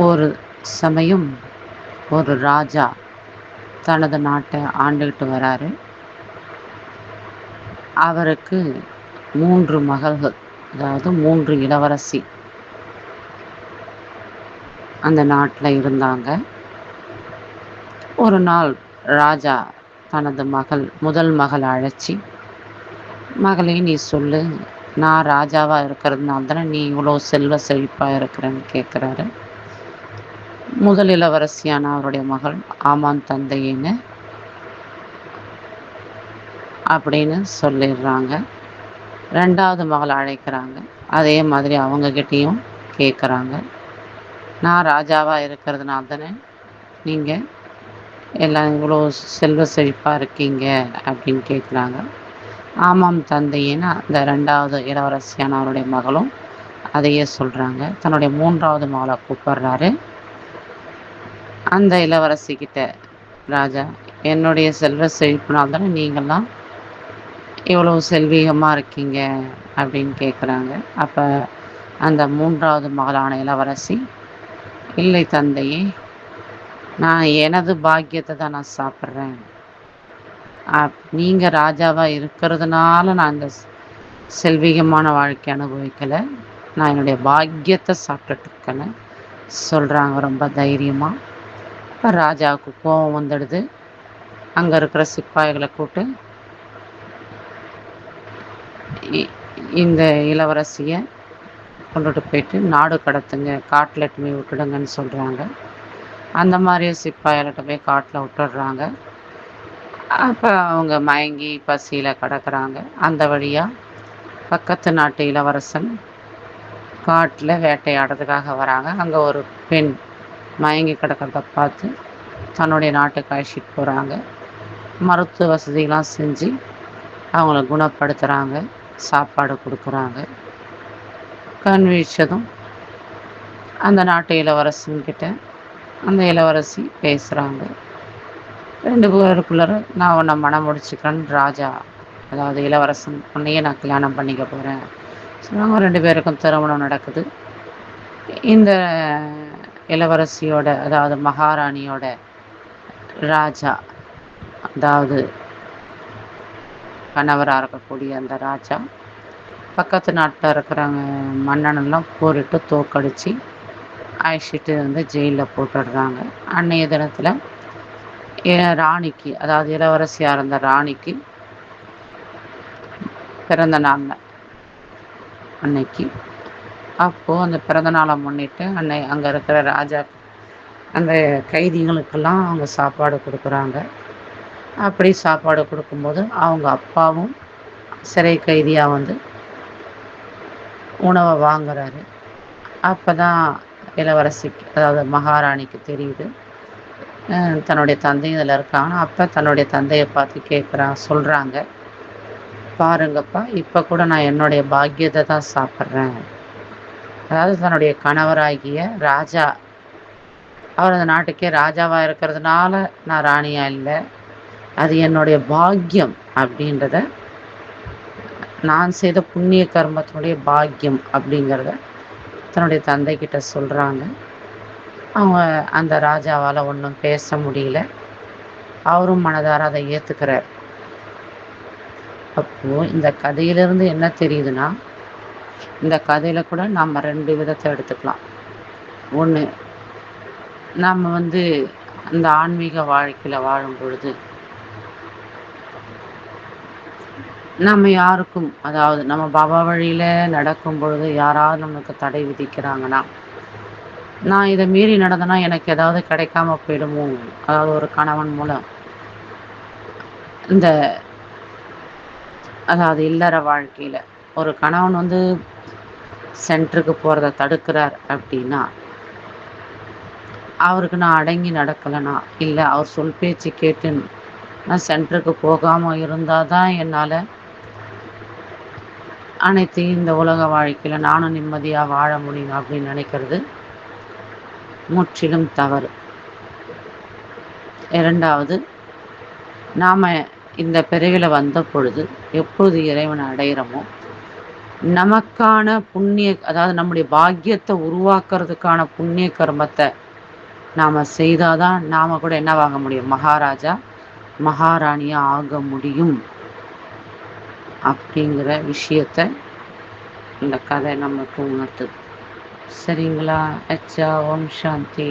ஒரு சமயம் ஒரு ராஜா தனது நாட்டை ஆண்டுக்கிட்டு வராரு. அவருக்கு மூன்று மகள்கள் அதாவது மூன்று இளவரசி அந்த நாட்டில் இருந்தாங்க. ஒரு நாள் ராஜா தனது மகள் முதல் மகளை அழைச்சி மகளே நீ சொல்லு நான் ராஜாவாக இருக்கிறதுனால தானே நீ இவ்வளோ செல்வ செழிப்பாக இருக்கிறேன்னு கேட்குறாரு முதல் இளவரசியான அவருடைய மகள் ஆமாம் தந்தையின்னு அப்படின்னு சொல்லிடுறாங்க. ரெண்டாவது மகளை அழைக்கிறாங்க. அதே மாதிரி அவங்கக்கிட்டேயும் கேட்குறாங்க நான் ராஜாவாக இருக்கிறதுனால தானே நீங்கள் எல்லாம் இவ்வளோ செல்வ செழிப்பாக இருக்கீங்க அப்படின்னு கேட்குறாங்க ஆமாம் தந்தையின்னு அந்த ரெண்டாவது இளவரசியான அவருடைய மகளும் அதையே சொல்கிறாங்க தன்னுடைய மூன்றாவது மகளை கூப்பிடுறாரு. அந்த இளவரசிக்கிட்ட ராஜா என்னுடைய செல்வ செழிப்புனால் தானே நீங்கள்லாம் இவ்வளோ செல்வீகமாக இருக்கீங்க அப்படின்னு கேட்குறாங்க அப்போ அந்த மூன்றாவது மகளான இளவரசி இல்லை தந்தையே நான் எனது பாக்கியத்தை தான் நான் சாப்பிட்றேன். நீங்கள் ராஜாவாக இருக்கிறதுனால நான் இந்த செல்வீகமான வாழ்க்கை அனுபவிக்கலை. நான் என்னுடைய பாக்கியத்தை சாப்பிட்டுட்டு இருக்கேன்னு சொல்கிறாங்க ரொம்ப தைரியமாக ராஜாவுக்கு கோபம் வந்துடுது. அங்கே இருக்கிற சிப்பாய்களை கூட்டு இந்த இளவரசியை கொண்டுட்டு போயிட்டு நாடு கடத்துங்க காட்டில் எட்டுமே விட்டுடுங்கன்னு சொல்கிறாங்க அந்த மாதிரியே சிப்பாய்கள்ட்ட போய் காட்டில் விட்டுடுறாங்க. அப்போ அவங்க மயங்கி பசியில் கிடக்குறாங்க. அந்த வழியாக பக்கத்து நாட்டு இளவரசன் காட்டில் வேட்டையாடுறதுக்காக வராங்க. அங்கே ஒரு பெண் மயங்கி கிடக்கிறத பார்த்து தன்னுடைய நாட்டுக்கு அழைச்சிட்டு போகிறாங்க மருத்துவ வசதிகள்லாம் செஞ்சு அவங்கள குணப்படுத்துகிறாங்க சாப்பாடு கொடுக்குறாங்க. கண் வீழ்ச்சதும் அந்த நாட்டு இளவரசன்கிட்ட அந்த இளவரசி பேசுகிறாங்க ரெண்டு பேருக்குள்ளார நான் உன்னை மனம் முடிச்சுக்கிறேன்னு ராஜா. அதாவது இளவரசன் உன்னையே நான் கல்யாணம் பண்ணிக்க போகிறேன் சொல்லுவாங்க ரெண்டு பேருக்கும் திருமணம் நடக்குது. இந்த இளவரசியோட அதாவது மகாராணியோட ராஜா அதாவது கணவராக இருக்கக்கூடிய அந்த ராஜா பக்கத்து நாட்டில் இருக்கிறவங்க மன்னனெல்லாம் போரிட்டு தோக்கடித்து அழைச்சிட்டு வந்து ஜெயிலில் போட்டுடுறாங்க. அன்னைய தினத்தில் ராணிக்கு அதாவது இளவரசியாக இருந்த ராணிக்கு பிறந்த நாள் அன்னைக்கு அப்போது அந்த பிறந்தநாளை முன்னிட்டு அன்னை அங்கே இருக்கிற ராஜா அந்த கைதிகளுக்கெல்லாம் அவங்க சாப்பாடு கொடுக்குறாங்க. அப்படி சாப்பாடு கொடுக்கும்போது அவங்க அப்பாவும் சிறை கைதியாக வந்து உணவை வாங்குறாரு. அப்போ தான் இளவரசிக்கு அதாவது மகாராணிக்கு தெரியுது. தன்னுடைய தந்தை இதில் இருக்காங்கன்னா அப்போ தன்னுடைய தந்தையை பார்த்து கேட்குறான் சொல்கிறாங்க பாருங்கப்பா இப்போ கூட நான் என்னுடைய பாக்கியத்தை தான் சாப்பிட்றேன். அதாவது தன்னுடைய கணவராகிய ராஜா. அவர் அந்த நாட்டுக்கே ராஜாவாக இருக்கிறதுனால நான் ராணியாக இல்லை. அது என்னுடைய பாக்கியம் அப்படின்றத நான் செய்த புண்ணிய கர்மத்தினுடைய பாக்கியம் அப்படிங்கிறத தன்னுடைய தந்தைக்கிட்ட சொல்கிறாங்க அவங்க அந்த ராஜாவால் ஒன்றும் பேச முடியல. அவரும் மனதார அதை ஏற்றுக்கிறார் அப்போது இந்த கதையிலிருந்து என்ன தெரியுதுன்னா இந்த கதையில் கூட நாம ரெண்டு விதத்தை எடுத்துக்கலாம். ஒன்று நாம் வந்து அந்த ஆன்மீக வாழ்க்கையில் வாழும் பொழுது நம்ம யாருக்கும் அதாவது நம்ம பாபா வழியில் நடக்கும் பொழுது யாராவது நமக்கு தடை விதிக்கிறாங்கன்னா நான் இதை மீறி நடந்தனா எனக்கு ஏதாவது கிடைக்காம போயிடுமோ? அதாவது ஒரு கணவன் மூலம். இந்த அதாவது இல்லற வாழ்க்கையில் ஒரு கணவன் வந்து சென்டருக்கு போகிறத தடுக்கிறார் அப்படின்னா அவருக்கு நான் அடங்கி நடக்கலைனா இல்லை அவர் சொல் பேச்சு கேட்டு நான் சென்டருக்கு போகாமல் இருந்தால் தான் என்னால் அனைத்தையும் இந்த உலக வாழ்க்கையில் நானும் நிம்மதியாக வாழ முடியும் அப்படின்னு நினைக்கிறது முற்றிலும் தவறு. இரண்டாவது நாம் இந்த பிறவியில் வந்த பொழுது எப்பொழுது இறைவனை அடையிறோமோ நமக்கான புண்ணிய அதாவது நம்முடைய பாக்கியத்தை உருவாக்குறதுக்கான புண்ணிய கர்மத்தை நாம் செய்தால் தான் நாம் கூட என்னவாக முடியும்? மகாராஜா மகாராணியாக ஆக முடியும். அப்படிங்கிற விஷயத்த இந்த கதை நமக்கு உணர்த்துது. சரிங்களா? அச்சா ஓம் சாந்தி.